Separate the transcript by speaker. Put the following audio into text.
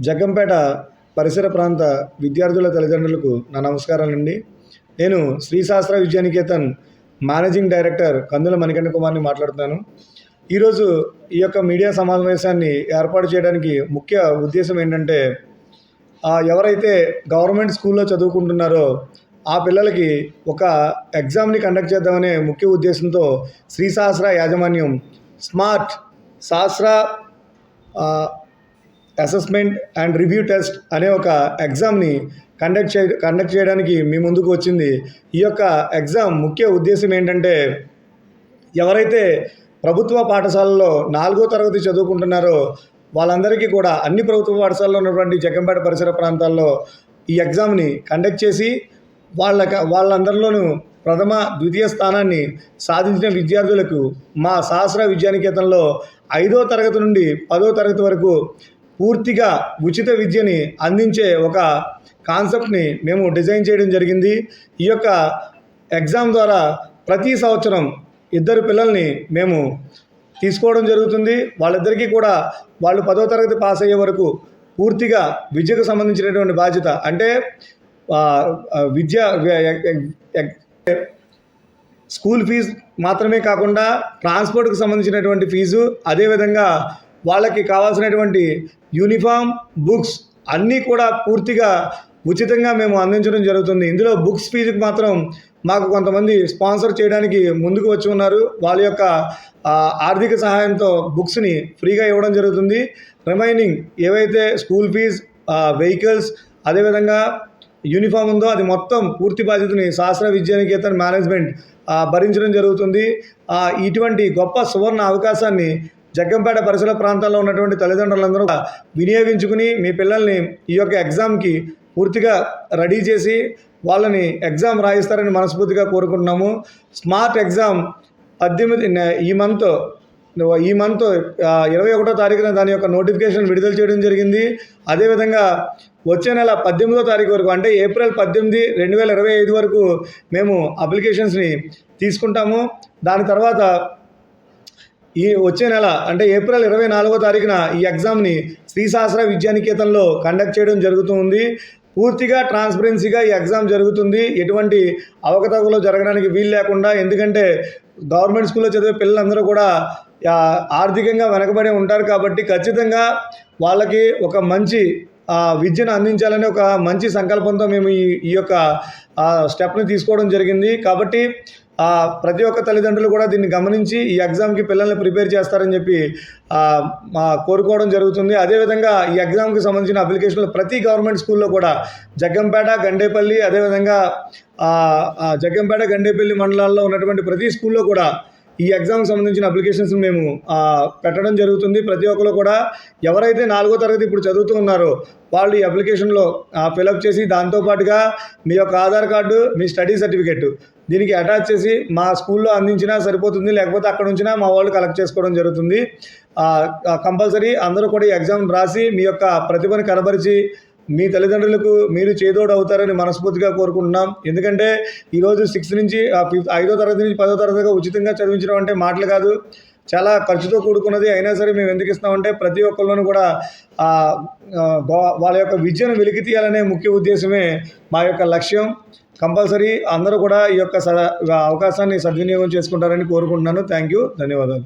Speaker 1: జగ్గంపేట పరిసర ప్రాంత విద్యార్థుల తల్లిదండ్రులకు నా నమస్కారాలండి నేను శ్రీశాస్త్ర విద్యానికేతన్ మేనేజింగ్ డైరెక్టర్ కందుల మణికంఠ కుమార్ని మాట్లాడుతున్నాను. ఈరోజు ఈ యొక్క మీడియా సమావేశాన్ని ఏర్పాటు చేయడానికి ముఖ్య ఉద్దేశం ఏంటంటే ఎవరైతే గవర్నమెంట్ స్కూల్లో చదువుకుంటున్నారో ఆ పిల్లలకి ఒక ఎగ్జామ్ని కండక్ట్ చేద్దామనే ముఖ్య ఉద్దేశంతో శ్రీశాస్త్ర యాజమాన్యం స్మార్ట్ శాస్త్ర అసెస్మెంట్ అండ్ రివ్యూ టెస్ట్ అనే ఒక ఎగ్జామ్ని కండక్ట్ చే కండక్ట్ చేయడానికి మీ ముందుకు వచ్చింది. ఈ యొక్క ఎగ్జామ్ ముఖ్య ఉద్దేశం ఏంటంటే ఎవరైతే ప్రభుత్వ పాఠశాలలో నాలుగో తరగతి చదువుకుంటున్నారో వాళ్ళందరికీ కూడా అన్ని ప్రభుత్వ పాఠశాలలో ఉన్నటువంటి జగ్గంపేట పరిసర ప్రాంతాల్లో ఈ ఎగ్జామ్ని కండక్ట్ చేసి వాళ్ళ వాళ్ళందరిలోనూ ప్రథమ ద్వితీయ స్థానాన్ని సాధించిన విద్యార్థులకు మా సహస్ర విద్యానికేతనంలో ఐదో తరగతి నుండి పదో తరగతి వరకు పూర్తిగా ఉచిత విద్యని అందించే ఒక కాన్సెప్ట్ని మేము డిజైన్ చేయడం జరిగింది. ఈ యొక్క ఎగ్జామ్ ద్వారా ప్రతి సంవత్సరం ఇద్దరు పిల్లల్ని మేము తీసుకోవడం జరుగుతుంది. వాళ్ళిద్దరికీ కూడా వాళ్ళు పదో తరగతి పాస్ అయ్యే వరకు పూర్తిగా విద్యకు సంబంధించినటువంటి బాధ్యత. అంటే విద్య స్కూల్ ఫీజు మాత్రమే కాకుండా ట్రాన్స్పోర్ట్కి సంబంధించినటువంటి ఫీజు అదేవిధంగా వాళ్ళకి కావాల్సినటువంటి యూనిఫామ్ బుక్స్ అన్నీ కూడా పూర్తిగా ఉచితంగా మేము అందించడం జరుగుతుంది. ఇందులో బుక్స్ ఫీజుకి మాత్రం మాకు కొంతమంది స్పాన్సర్ చేయడానికి ముందుకు వచ్చి ఉన్నారు. వాళ్ళ యొక్క ఆర్థిక సహాయంతో బుక్స్ని ఫ్రీగా ఇవ్వడం జరుగుతుంది. రిమైనింగ్ ఏవైతే స్కూల్ ఫీజ్ వెహికల్స్ అదేవిధంగా యూనిఫామ్ ఉందో అది మొత్తం పూర్తి బాధ్యతని శాస్త్ర విద్యానికేతన్ మేనేజ్మెంట్ భరించడం జరుగుతుంది. ఇటువంటి గొప్ప సువర్ణ అవకాశాన్ని జగ్గంపేట పరిసర ప్రాంతాల్లో ఉన్నటువంటి తల్లిదండ్రులందరూ వినియోగించుకుని మీ పిల్లల్ని ఈ యొక్క ఎగ్జామ్కి పూర్తిగా రెడీ చేసి వాళ్ళని ఎగ్జామ్ రాయిస్తారని మనస్ఫూర్తిగా కోరుకుంటున్నాము. స్మార్ట్ ఎగ్జామ్ పద్దెనిమిది ఈ మంత్ ఈ మంత్ ఇరవై ఒకటో తారీఖున దాని యొక్క నోటిఫికేషన్ విడుదల చేయడం జరిగింది. అదేవిధంగా వచ్చే నెల పద్దెనిమిదో తారీఖు వరకు అంటే ఏప్రిల్ పద్దెనిమిది రెండు వేల ఇరవై ఐదు వరకు మేము అప్లికేషన్స్ని తీసుకుంటాము. దాని తర్వాత ఈ వచ్చే నెల అంటే ఏప్రిల్ ఇరవై నాలుగో తారీఖున ఈ ఎగ్జామ్ని శ్రీశాస్త్ర విద్యానికేతన్లో కండక్ట్ చేయడం జరుగుతూ ఉంది. పూర్తిగా ట్రాన్స్పరెన్సీగా ఈ ఎగ్జామ్ జరుగుతుంది. ఎటువంటి అవకతవకలు జరగడానికి వీలు లేకుండా ఎందుకంటే గవర్నమెంట్ స్కూల్లో చదివే పిల్లలందరూ కూడా ఆర్థికంగా వెనకబడి ఉంటారు కాబట్టి ఖచ్చితంగా వాళ్ళకి ఒక మంచి విద్యను అందించాలనే ఒక మంచి సంకల్పంతో మేము ఈ ఈ యొక్క స్టెప్ని తీసుకోవడం జరిగింది. కాబట్టి ప్రతి ఒక్క తల్లిదండ్రులు కూడా దీన్ని గమనించి ఈ ఎగ్జామ్కి పిల్లల్ని ప్రిపేర్ చేస్తారని చెప్పి మా కోరుకోవడం జరుగుతుంది. అదేవిధంగా ఈ ఎగ్జామ్కి సంబంధించిన అప్లికేషన్లు ప్రతి గవర్నమెంట్ స్కూల్లో కూడా జగ్గంపేట గండేపల్లి అదేవిధంగా జగ్గంపేట గండేపల్లి మండలాల్లో ఉన్నటువంటి ప్రతి స్కూల్లో కూడా ఈ ఎగ్జామ్కి సంబంధించిన అప్లికేషన్స్ మేము పెట్టడం జరుగుతుంది. ప్రతి ఒక్కరు కూడా ఎవరైతే నాలుగో తరగతి ఇప్పుడు చదువుతూ ఉన్నారో వాళ్ళు ఈ అప్లికేషన్లో ఫిలప్ చేసి దాంతోపాటుగా మీ యొక్క ఆధార్ కార్డు మీ స్టడీ సర్టిఫికెట్ దీనికి అటాచ్ చేసి మా స్కూల్లో అందించినా సరిపోతుంది. లేకపోతే అక్కడ ఉంచినా మా వాళ్ళు కలెక్ట్ చేసుకోవడం జరుగుతుంది. కంపల్సరీ అందరూ కూడా ఈ ఎగ్జామ్ రాసి మీ యొక్క ప్రతిభను కనబరిచి మీ తల్లిదండ్రులకు మీరు చేదోడు అవుతారని మనస్ఫూర్తిగా కోరుకుంటున్నాం. ఎందుకంటే ఈరోజు సిక్స్త్ నుంచి ఫిఫ్త్ ఐదో తరగతి నుంచి పదో తరగతిగా ఉచితంగా చదివించడం అంటే మాటలు కాదు. చాలా ఖర్చుతో కూడుకున్నది అయినా సరే మేము ఎందుకు ఇస్తామంటే ప్రతి ఒక్కళ్ళను కూడా వాళ్ళ యొక్క విద్యను వెలికి తీయాలనే ముఖ్య ఉద్దేశమే మా యొక్క లక్ష్యం. కంపల్సరీ అందరూ కూడా ఈ యొక్క అవకాశాన్ని సద్వినియోగం చేసుకుంటారని కోరుకుంటున్నాను. Thank you. ధన్యవాదాలు.